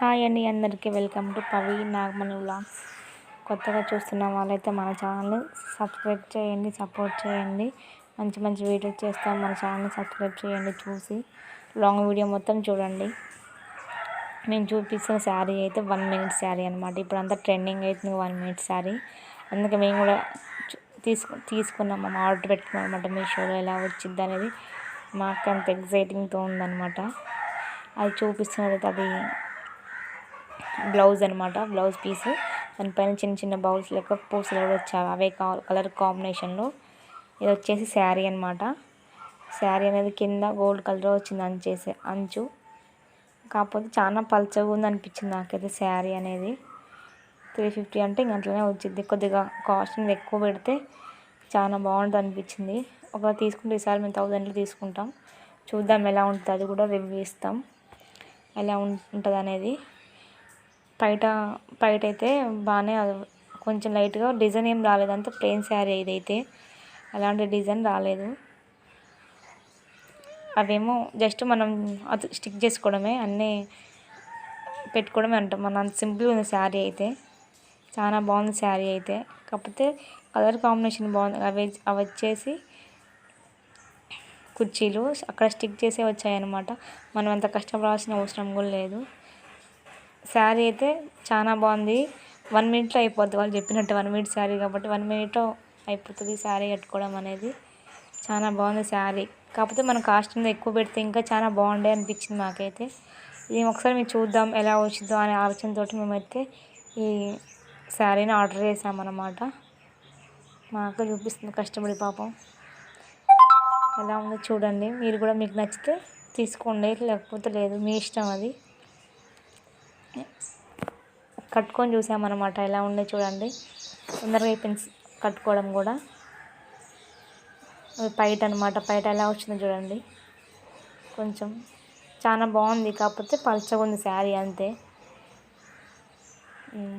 Hi అండి అందరికీ welcome to Pavi Nagamani vlogs. కొత్తగా చూస్తున్న వాళ్ళైతే మన ఛానల్ని సబ్స్క్రైబ్ చేయండి సపోర్ట్ చేయండి. మంచి మంచి వీడియోస్ చేస్తాం మన ఛానల్ని సబ్స్క్రైబ్ చేయండి చూసి లాంగ్ వీడియో మొత్తం చూడండి. నేను చూపిస్తున్న శారీ అయితే వన్ మినిట్ శారీ అనమాట ఇప్పుడు అంతా ట్రెండింగ్ అవుతుంది వన్ మినిట్ శారీ. అందుకే మేము కూడా తీసుకు తీసుకున్నాం. మనం ఆర్డర్ పెట్టుకున్నాం అనమాట మీషోలో ఎలా వచ్చింది అనేది. మాకు అంత ఎగ్జైటింగ్తో ఉందన్నమాట. అది చూపిస్తున్నది అది బ్లౌజ్ అనమాట బ్లౌజ్ పీస్. దానిపైన చిన్న చిన్న బౌల్స్ లెక్క పూసలు కూడా వచ్చాయి. అవే కలర్ కాంబినేషన్లో. ఇది వచ్చేసి శారీ అనమాట శారీ అనేది కింద గోల్డ్ కలర్ వచ్చింది అంచేసి అంచు. కాకపోతే చాలా పల్చగా ఉంది అనిపించింది నాకైతే శారీ అనేది. త్రీ ఫిఫ్టీ అంటే ఇంక అట్లనే వచ్చింది. కొద్దిగా కాస్ట్ మీద ఎక్కువ పెడితే చాలా బాగుంటుంది అనిపించింది. ఒక తీసుకుంటే ఈసారి మేము థౌజండ్లో తీసుకుంటాం. చూద్దాం ఎలా ఉంటుంది అది కూడా రివ్యూ ఇస్తాం. ఎలా ఉంటుంది అనేది బయట బయట అయితే బాగానే కొంచెం లైట్గా డిజైన్ ఏం రాలేదు. అంత ప్లెయిన్ శారీ ఇదైతే. అలాంటి డిజైన్ రాలేదు. అవేమో జస్ట్ మనం అది స్టిక్ చేసుకోవడమే అన్నీ పెట్టుకోవడమే అంటాం. మన అంత సింపుల్ ఉంది శారీ అయితే. చాలా బాగుంది శారీ అయితే. కాకపోతే కలర్ కాంబినేషన్ బాగుంది. అవి అవి వచ్చేసి కుర్చీలు అక్కడ స్టిక్ చేసే వచ్చాయన్నమాట. మనం అంత కష్టపడాల్సిన అవసరం కూడా లేదు. శారీ అయితే చాలా బాగుంది. వన్ మినిట్లో అయిపోద్ది వాళ్ళు చెప్పినట్టు వన్ మినిట్ శారీ కాబట్టి వన్ మినిట్లో అయిపోతుంది శారీ కట్టుకోవడం అనేది. చాలా బాగుంది శారీ. కాకపోతే మన కాస్ట్ మీద ఎక్కువ పెడితే ఇంకా చాలా బాగుండే అనిపించింది మాకైతే. ఇది ఒకసారి మేము చూద్దాం ఎలా వచ్చిందో అనే ఆలోచనతో మేమైతే ఈ శారీని ఆర్డర్ చేసామన్నమాట మా అక్క చూపిస్తుంది కష్టపడి పాపం. ఎలా ఉందో చూడండి. మీరు కూడా మీకు నచ్చితే తీసుకోండి. లేకపోతే లేదు మీ ఇష్టం అది. కట్టుకొని చూసామన్నమాట. ఎలా ఉండే చూడండి. తొందరగా అయిపోయింది కట్టుకోవడం కూడా. పైట అనమాట పైట ఎలా వచ్చిందో చూడండి. కొంచెం చాలా బాగుంది. కాకపోతే పల్చగా ఉంది శారీ అంతే.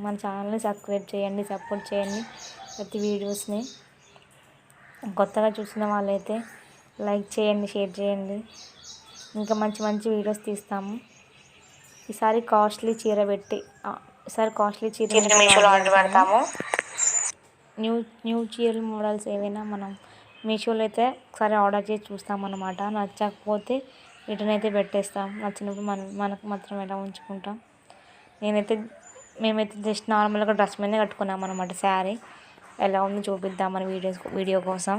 మన ఛానల్ని సబ్స్క్రైబ్ చేయండి సపోర్ట్ చేయండి ప్రతి వీడియోస్ని. కొత్తగా చూసిన వాళ్ళైతే లైక్ చేయండి షేర్ చేయండి. ఇంకా మంచి మంచి వీడియోస్ తీస్తాము. ఈసారి కాస్ట్లీ చీర పెట్టి ఈసారి కాస్ట్లీ చీర పెడతాము. న్యూ న్యూ చీరల మోడల్స్ ఏవైనా మనం మీషోలో అయితే ఒకసారి ఆర్డర్ చేసి చూస్తామన్నమాట నచ్చకపోతే రిటర్న్ అయితే పెట్టేస్తాం. నచ్చినప్పుడు మనం మనకు మాత్రం ఎలా ఉంచుకుంటాం. నేనైతే మేమైతే జస్ట్ నార్మల్గా డ్రెస్ మీదే కట్టుకున్నాం అనమాట శారీ. ఎలా ఉందో చూపిద్దామని వీడియోస్ వీడియో కోసం.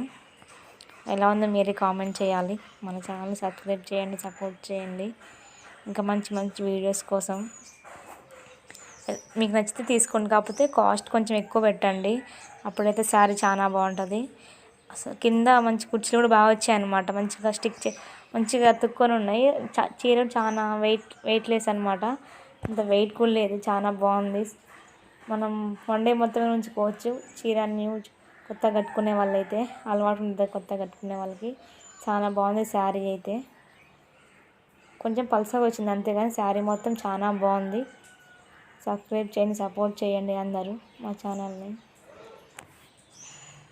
ఎలా ఉందో మీరే కామెంట్ చేయాలి. మన ఛానల్ సబ్స్క్రైబ్ చేయండి సపోర్ట్ చేయండి. ఇంకా మంచి మంచి వీడియోస్ కోసం. మీకు నచ్చితే తీసుకోండి. కాకపోతే కాస్ట్ కొంచెం ఎక్కువ పెట్టండి. అప్పుడైతే శారీ చాలా బాగుంటుంది. అసలు కింద మంచి కుర్చీలు కూడా బాగా వచ్చాయి అనమాట మంచిగా స్టిక్ చే మంచిగా అతుక్కొని ఉన్నాయి. చీర చాలా వెయిట్ వెయిట్ లెస్ అనమాట అంత వెయిట్ కూడా లేదు. చాలా బాగుంది. మనం వన్ డే మొత్తం ఉంచుకోవచ్చు. చీర న్యూ కొత్తగా కట్టుకునే వాళ్ళైతే. అలవాటు ఉంటుంది కొత్తగా కట్టుకునే వాళ్ళకి. చాలా బాగుంది శారీ అయితే. కొంచెం పల్సగా వచ్చింది అంతేగాని శారీ మొత్తం చాలా బాగుంది. సబ్స్క్రైబ్ చేయండి సపోర్ట్ చేయండి అందరూ మా ఛానల్ని.